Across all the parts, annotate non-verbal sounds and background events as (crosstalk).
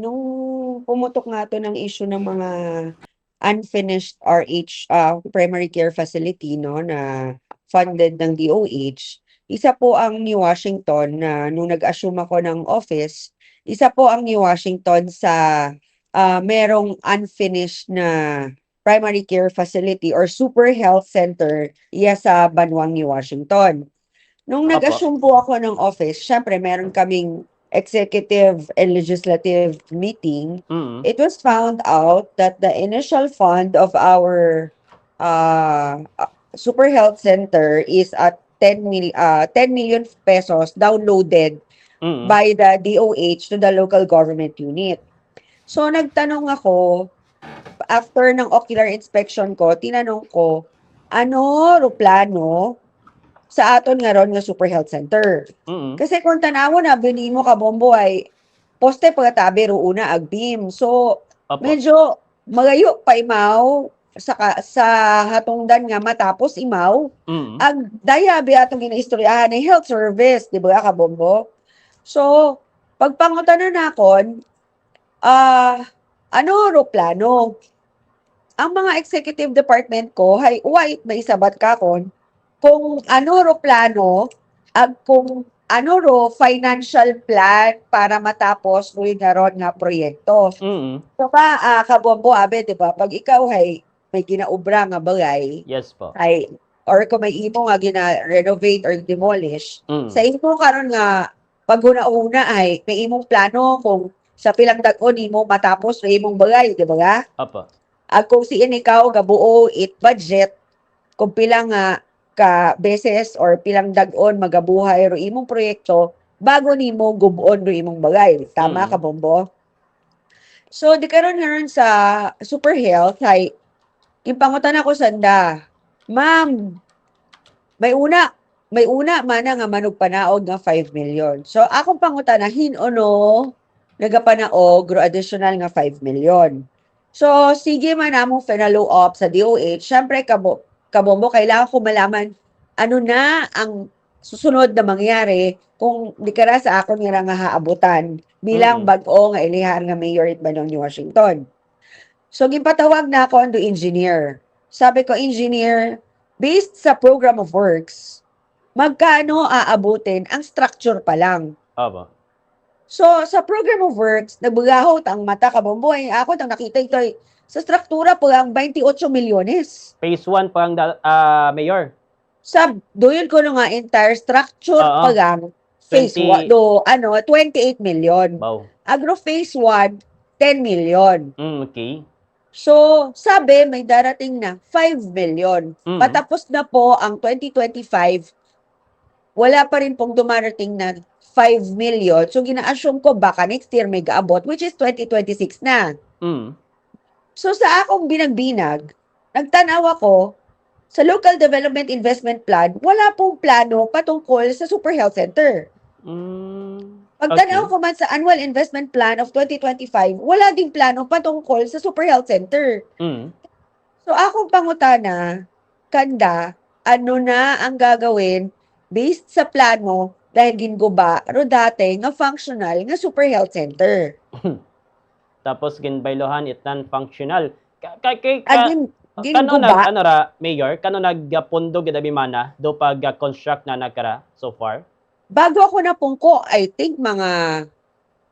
Nung pumutok nga 'to ng issue ng mga unfinished RH, ah, primary care facility 'no, na funded ng DOH, isa po ang New Washington na nung nag-assume ako ng office, isa po ang New Washington sa, ah, merong unfinished na primary care facility or super health center, iya sa Banwang, New Washington. Nung nag-assume po ako ng office, siyempre meron kaming executive and legislative meeting. Mm. It was found out that the initial fund of our uh, super health center is at 10 mil uh, 10 million pesos downloaded Mm. by the DOH to the local government unit. So nagtanong ako after ng ocular inspection ko, tinanong ko, ano plano sa aton nga ron nga super health center? Mm. Kasi kung tanawo na binin mo ka bombo ay poste pagkatabi ro una ag beam. So Opo. medyo magayo pa imaw sa sa hatungdan nga matapos imaw Mm. ag dayabi atong ginaistoryahan ng health service, di ba ka bombo? So pagpangutanan nakon ah ano ro plano? Ang mga executive department ko hay white may sabat ka kon kung ano ro plano ag kung ano ro financial plan para matapos ro nga ron nga proyekto. Mm. So ba ah, kabombo abe di ba pag ikaw hay may ginaubra nga bagay Yes po. ay or kung may imo nga gina-renovate or demolish Mm. sa imo karon nga pag una ay may imong plano kung sa pilang dag-on imo matapos sa imong bagay di ba ga? Opo. Ag kung siin ikaw gabuo it budget kung pilang nga ka beses or pilang dag-on magabuhay ro imong proyekto bago nimo gubon ro imong bagay. Tama Mm. ka bombo? So di karon nga ron sa Super Health ay impangutan ako sanda. Ma'am, may una may una mana nga manog panaog nga 5 million. So akong pangutana hinuno nagapanaog ro additional nga 5 million. So sige man among follow up sa DOH, syempre kabo kabombo kailangan ko malaman ano na ang susunod na mangyari kung di kara sa akon nga nga haabutan bilang Mm. bag-o nga ilihan nga mayor it Banong ni Washington. So ginpatawag na ako ang engineer. Sabi ko, engineer, based sa program of works, magkano aabutin ang structure pa lang? Opo. So, sa program of works, nagbugahot ang mata kabomboy. Ako, nang nakita ito, sa struktura po ang 28 milyones. Phase 1 pa ang da- ah, mayor. Sa doyon ko no nga entire structure Oo. pa lang, phase 1, 20 do, ano, 28 million. Wow. Agro phase 1, 10 million. Mm, okay. So, sabi, may darating na 5 million. Mm. Patapos na po ang 2025, wala pa rin pong dumarating na 5 million. So, gina-assume ko baka next year may gaabot, which is 2026 na. Mm. So, sa akong binagbinag, nagtanaw ako, sa Local Development Investment Plan, wala pong plano patungkol sa Super Health Center. Mm. Pagtanaw Okay. ko man sa Annual Investment Plan of 2025, wala ding plano patungkol sa Super Health Center. Mm. So akong pangutana, kanda, ano na ang gagawin based sa plano dahil ginguba ro dati nga functional nga super health center. (laughs) Tapos ginbaylohan it non-functional. Ka kay kay ka, gin, kano nag ano ra mayor kano nagpundog gid mana do pag ah, construct na nagkara so far. bago ako napungko, I think mga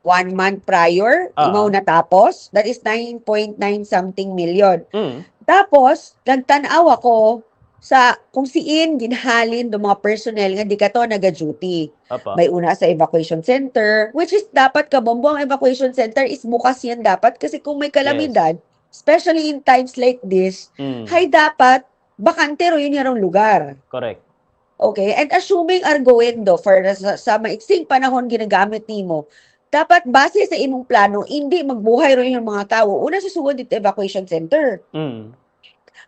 one month prior, Ah. imaw natapos. That is 9.9 something million. Mm. Tapos, nagtanaw ako sa kung siin ginhalin do mga personnel nga di ka to naga-duty. May una sa evacuation center, which is dapat kabombo ang evacuation center is bukas yan dapat kasi kung may kalamidad, especially in times like this, Mm. hay dapat bakante ro yun yung lugar. Correct. Okay? And assuming arguendo for sa, sa maiksing panahon ginagamit nimo, dapat base sa imong plano, hindi magbuhay ro yung mga tao. Una sa sugod dito evacuation center. Mm.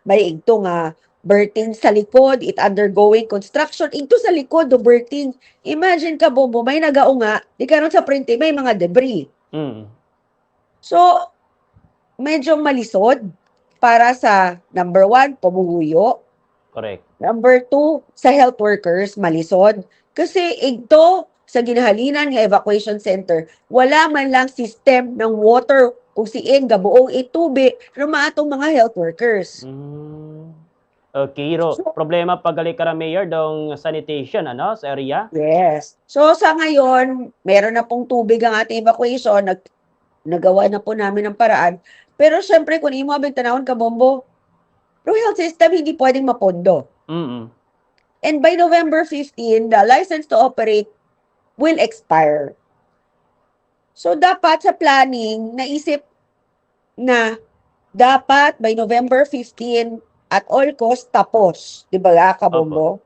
May igto nga berting sa likod, it undergoing construction, igto sa likod do berting. Imagine ka bombo, may nagao nga, di karon sa printe may mga debris. Mm. So, medyo malisod para sa number one, pamumuyo. Correct. Number two, sa health workers, malisod. Kasi igto sa ginahalinan nga evacuation center, wala man lang system ng water kung siin gabuong itubi ng mga atong mga health workers. Mm. Okay, ro. So- Problema paggali ka mayor dong sanitation ano sa area. Yes. So sa ngayon, meron na pong tubig ang ating evacuation, nag nagawa na po namin ng paraan. Pero syempre kung imo abing tanawon ka bombo, Pro health system hindi pwedeng mapondo. Mm. And by November 15, the license to operate will expire. So dapat sa planning, naisip na dapat by November 15 at all cost tapos, 'di ba kabombo?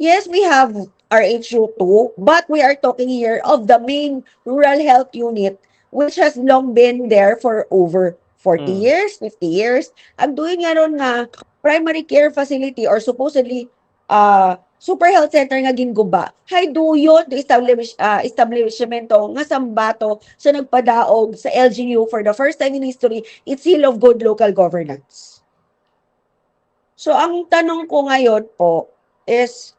Yes, we have RHU2, but we are talking here of the main rural health unit which has long been there for over 40 Mm. years, 50 years. Ang doing nga ron nga primary care facility or supposedly uh, super health center nga ginguba. Hay duyon to establish uh, establishmento nga sambato sa nagpadaog sa LGU for the first time in history, its seal of good local governance. So ang tanong ko ngayon po is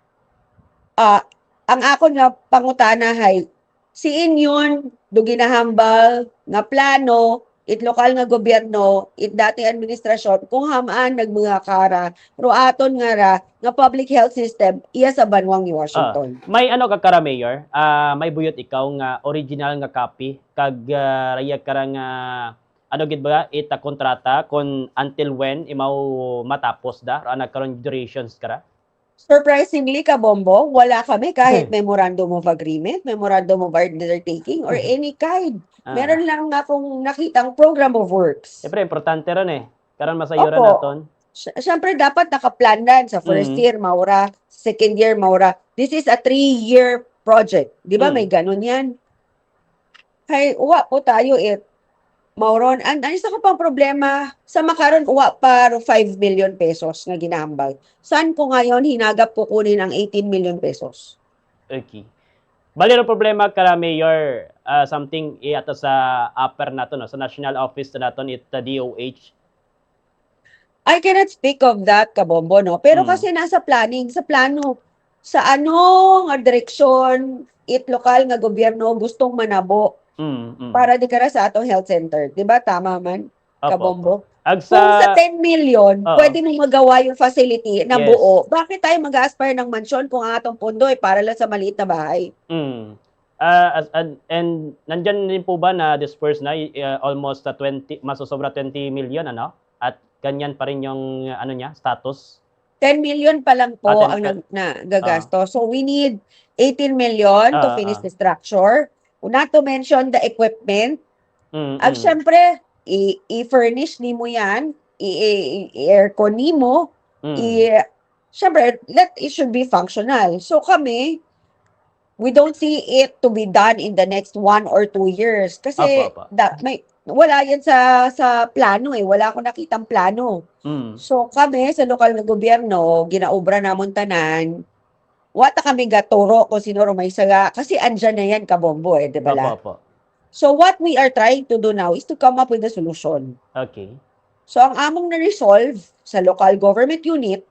ah ang ako nga pangutana hay siin yun do ginahambal nga plano it lokal nga gobyerno it dating administrasyon kung hamaan nag mga kara pero aton nga ra nga public health system iya sa banwang Washington. May ano ka kara mayor? Ah, may buyot ikaw nga original nga copy kag uh, raya ka ra nga ano gid ba ita kontrata kon until when imaw matapos da ra nagkaron durations kara. Surprisingly, Kabombo, wala kami kahit memorandum of agreement, memorandum of undertaking, or Mhm. any kind. Ah. Meron lang nga akong nakitang program of works. Siyempre, importante ron eh. Karon masayuran naton. Siyempre, dapat nakaplandan sa first Mhm. year, maura, second year, maura. This is a three-year project. Di ba? Mhm. May ganun yan. Hay, uwa po tayo it. Mauron, ang ang isa ko pang problema, sa makaron uwa para 5 million pesos nga ginahambal. Saan ko ngayon hinagap kukunin ang 18 million pesos? Okay. Bali ro problema kara mayor ah, something iata sa upper nato no sa national office na naton it the DOH. I cannot speak of that, Kabombo, no? Pero Mm. kasi nasa planning, sa plano, sa anong nga direksyon it lokal nga gobyerno gustong manabo Mm, mm. para di kara sa atong health center. Di ba? Tama man, Opo, Kabombo? opo. Ag Kung sa sa 10 million, Oo. pwede nung magawa yung facility na Yes. buo. Bakit tayo mag-aspire ng mansyon kung ang atong pondo ay para lang sa maliit na bahay? mm, ah, as- and, and nandyan din po ba na disperse na uh, almost uh, 20 masosobra 20 million ano? At ganyan pa rin yung uh, ano niya status. 10 million pa lang po Ah, 10 ang nag, na, gagasto. So we need 18 million to Ah, finish ah. the structure. Not to mention the equipment. Mm, Ag mm. syempre, i-furnish nimo yan, i- i- i-aircon nimo, Mm. i- syempre, let it should be functional. So kami, we don't see it to be done in the next one or two years. Kasi Apo, apo. da, may, wala yan sa sa plano eh. Wala akong nakitang plano. Mm. So kami sa lokal na gobyerno, ginaobra namon tanan, wata kami gaturo kung sino may saga. Kasi andyan na yan kabombo eh, di ba? La? opo. So what we are trying to do now is to come up with a solution. Okay. So ang among na-resolve sa local government unit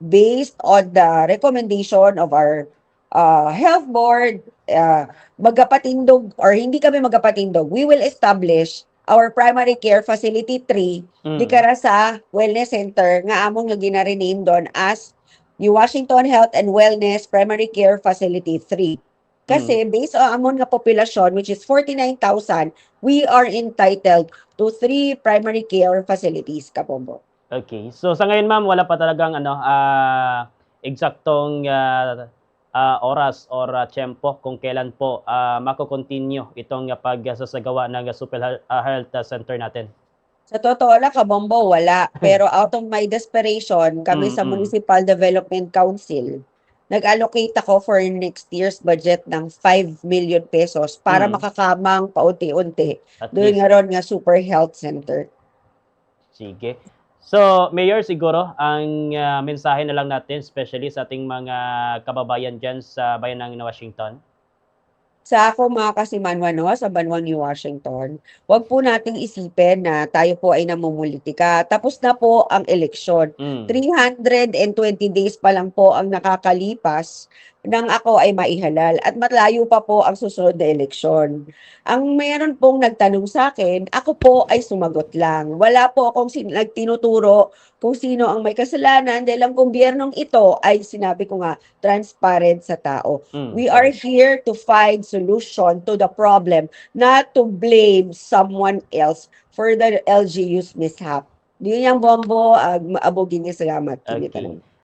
based on the recommendation of our uh, health board, uh, magapatindog or hindi kami magapatindog, we will establish our primary care facility 3 Mm. di kara sa wellness center nga among nga gina-rename doon as New Washington Health and Wellness Primary Care Facility 3. Kasi based on amon nga populasyon which is 49,000, we are entitled to three primary care facilities, Kapombo. Okay. So sa ngayon ma'am, wala pa talagang ano ah eksaktong ah, ah, oras or ah, tiyempo kung kailan po ah, mako-continue itong uh, pagsasagawa ng ah, Super Health, Center natin. Sa totoo lang, Kabombo, wala. (laughs) Pero out of my desperation, kami sa Mm-mm. Municipal Development Council, nag-allocate ako for next year's budget ng 5 million pesos para Mm. makakamang paunti-unti. At Doon least, nga ron nga Super Health Center. sige. So, Mayor, siguro, ang ah, mensahe na lang natin, especially sa ating mga kababayan dyan sa bayan ng Washington. Sa ako mga kasimanwano sa Banwang New Washington, wag po nating isipin na tayo po ay namumulitika. Tapos na po ang eleksyon. Mm. 320 days pa lang po ang nakakalipas nang ako ay maihalal at malayo pa po ang susunod na eleksyon. Ang mayroon pong nagtanong sa akin, ako po ay sumagot lang. Wala po akong sin- nagtinuturo kung sino ang may kasalanan dahil ang gobyernong ito ay sinabi ko nga transparent sa tao. Mm. We are here to find solution to the problem, not to blame someone else for the LGU's mishap. Di yung bombo, ag maabogin niya salamat. Okay.